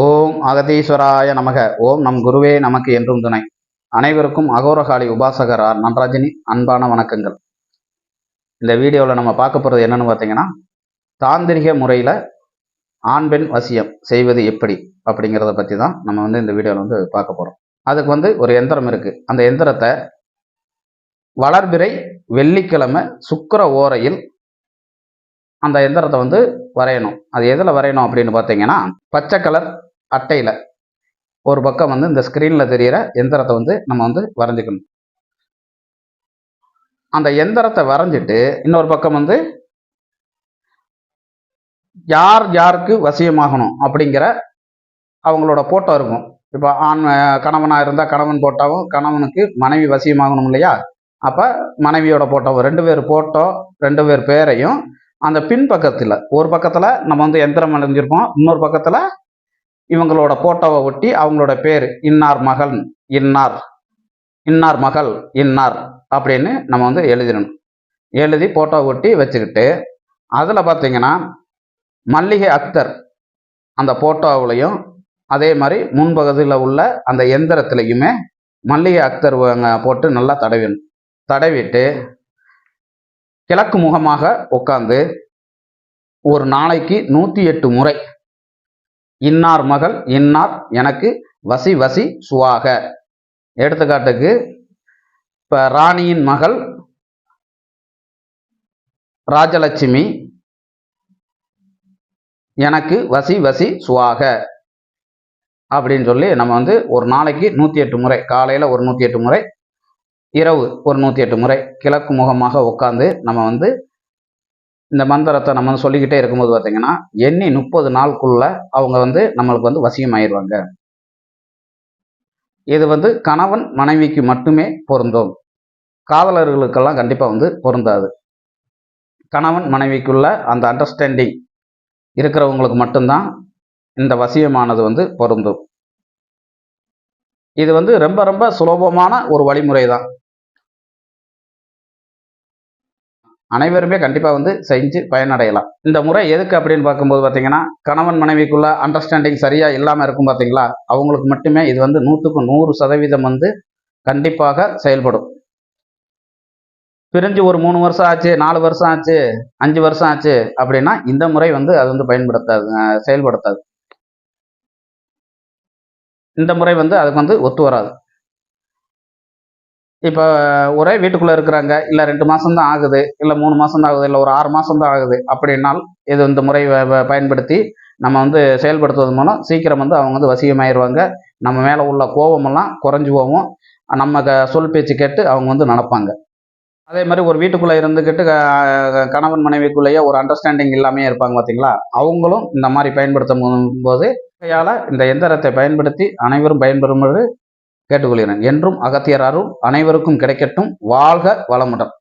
ஓம் அகதீஸ்வராய நமக. ஓம் நம் குருவே நமக்கு என்றும் துணை. அனைவருக்கும் அகோரகாளி உபாசகர் ஆர் நன்ராஜினி அன்பான வணக்கங்கள். இந்த வீடியோவில் நம்ம பார்க்க போகிறது என்னன்னு பார்த்தீங்கன்னா தாந்திரிக முறையில் ஆண் பெண் வசியம் செய்வது எப்படி அப்படிங்கிறத பற்றி தான் நம்ம வந்து இந்த வீடியோவில் வந்து பார்க்க போகிறோம் அதுக்கு வந்து ஒரு எந்திரம் இருக்குது அந்த எந்திரத்தை வளர்பிறை வெள்ளிக்கிழமை சுக்கிர ஓரையில் அந்த எந்திரத்தை வந்து வரையணும். அது எதில் வரையணும் அப்படின்னு பார்த்தீங்கன்னா பச்சை கலர் அட்டையில் ஒரு பக்கம் வந்து இந்த ஸ்க்ரீனில் தெரிகிற எந்திரத்தை வந்து நம்ம வந்து வரைஞ்சிக்கணும். அந்த எந்திரத்தை வரைஞ்சிட்டு இன்னொரு பக்கம் வந்து யார் யாருக்கு வசியமாகணும் அப்படிங்கிற அவங்களோட போட்டோ இருக்கும். இப்போ ஆண் கணவனாக இருந்தால் கணவன் போட்டோவும் கணவனுக்கு மனைவி வசியமாகணும் இல்லையா? அப்போ மனைவியோட போட்டோவும் ரெண்டு பேர் போட்டோ ரெண்டு பேர் பேரையும் அந்த பின்பக்கத்தில் ஒரு பக்கத்தில் நம்ம வந்து எந்திரம் அடைஞ்சிருப்போம் இன்னொரு பக்கத்தில் இவங்களோட போட்டோவை ஒட்டி அவங்களோட பேர் இன்னார் மகள் இன்னார் இன்னார் மகள் இன்னார் அப்படின்னு நம்ம வந்து எழுதிடணும். எழுதி போட்டோ ஒட்டி வச்சுக்கிட்டு அதில் பார்த்தீங்கன்னா மல்லிகை அக்தர் அந்த போட்டோவிலையும் அதே மாதிரி முன்பகுதியில் உள்ள அந்த எந்திரத்துலையுமே மல்லிகை அக்தர் போட்டு நல்லா தடவிடணும் தடவிட்டு கிழக்கு முகமாக உட்காந்து ஒரு நாளைக்கு நூற்றி எட்டு முறை இன்னார் மகள் இன்னார் எனக்கு வசி வசி சுவாக. எடுத்துக்காட்டுக்கு இப்போ ராணியின் மகள் ராஜலட்சுமி எனக்கு வசி வசி சுவாக அப்படின்னு சொல்லி நம்ம வந்து ஒரு நாளைக்கு நூற்றி எட்டு முறை காலையில் ஒரு நூற்றி எட்டு முறை இரவு ஒரு நூற்றி எட்டு முறை கிழக்கு முகமாக உட்காந்து நம்ம வந்து இந்த மந்திரத்தை நம்ம வந்து சொல்லிக்கிட்டே இருக்கும்போது பார்த்தீங்கன்னா எண்ணி முப்பது நாளுக்குள்ள அவங்க வந்து நம்மளுக்கு வந்து வசியம் ஆயிடுவாங்க இது வந்து கணவன் மனைவிக்கு மட்டுமே பொருந்தும். காதலர்களுக்கெல்லாம் கண்டிப்பாக வந்து பொருந்தாது. கணவன் மனைவிக்குள்ள அந்த அண்டர்ஸ்டாண்டிங் இருக்கிறவங்களுக்கு மட்டும்தான் இந்த வசியமானது வந்து பொருந்தும். இது வந்து ரொம்ப ரொம்ப சுலபமான ஒரு வழிமுறை தான் அனைவருமே கண்டிப்பாக வந்து செஞ்சு பயனடையலாம். இந்த முறை எதுக்கு அப்படின்னு பார்க்கும்போது பார்த்தீங்கன்னா கணவன் மனைவிக்குள்ள அண்டர்ஸ்டாண்டிங் சரியாக இல்லாமல் இருக்கும் பார்த்தீங்களா அவங்களுக்கு மட்டுமே இது வந்து நூற்றுக்கு நூறு சதவீதம் வந்து கண்டிப்பாக செயல்படும். பிரிஞ்சு ஒரு மூணு வருஷம் ஆச்சு நாலு வருஷம் ஆச்சு அஞ்சு வருஷம் ஆச்சு அப்படின்னா இந்த முறை வந்து அது வந்து பயன்படுத்தாது செயல்படுத்தாது. இந்த முறை வந்து அதுக்கு வந்து ஒத்து வராது. இப்போ ஒரே வீட்டுக்குள்ளே இருக்கிறாங்க. இல்லை ரெண்டு மாதம் தான் ஆகுது. இல்லை மூணு மாதம் தான் ஆகுது. இல்லை ஒரு ஆறு மாதம் தான் ஆகுது. அப்படின்னால் இது இந்த முறை பயன்படுத்தி நம்ம வந்து செயல்படுத்துவது மூலம் சீக்கிரம் வந்து அவங்க வந்து வசியமாயிருவாங்க. நம்ம மேலே உள்ள கோபமெல்லாம் குறைஞ்சு போகும் நம்ம க- சொல் பேச்சு கேட்டு அவங்க வந்து நடப்பாங்க. அதே மாதிரி ஒரு வீட்டுக்குள்ளே இருந்துக்கிட்டு க- கணவன் மனைவிக்குள்ளேயே ஒரு அண்டர்ஸ்டாண்டிங் இல்லாமே இருப்பாங்க பார்த்தீங்களா அவங்களும் இந்த மாதிரி பயன்படுத்தும் போது கையால் இந்த எந்திரத்தை பயன்படுத்தி அனைவரும் பயன்பெறும்போது கேட்டுக்கொள்கிறேன். என்றும் அகத்தியர் அருள் அனைவருக்கும் கிடைக்கட்டும். வாழ்க வளமுடன்.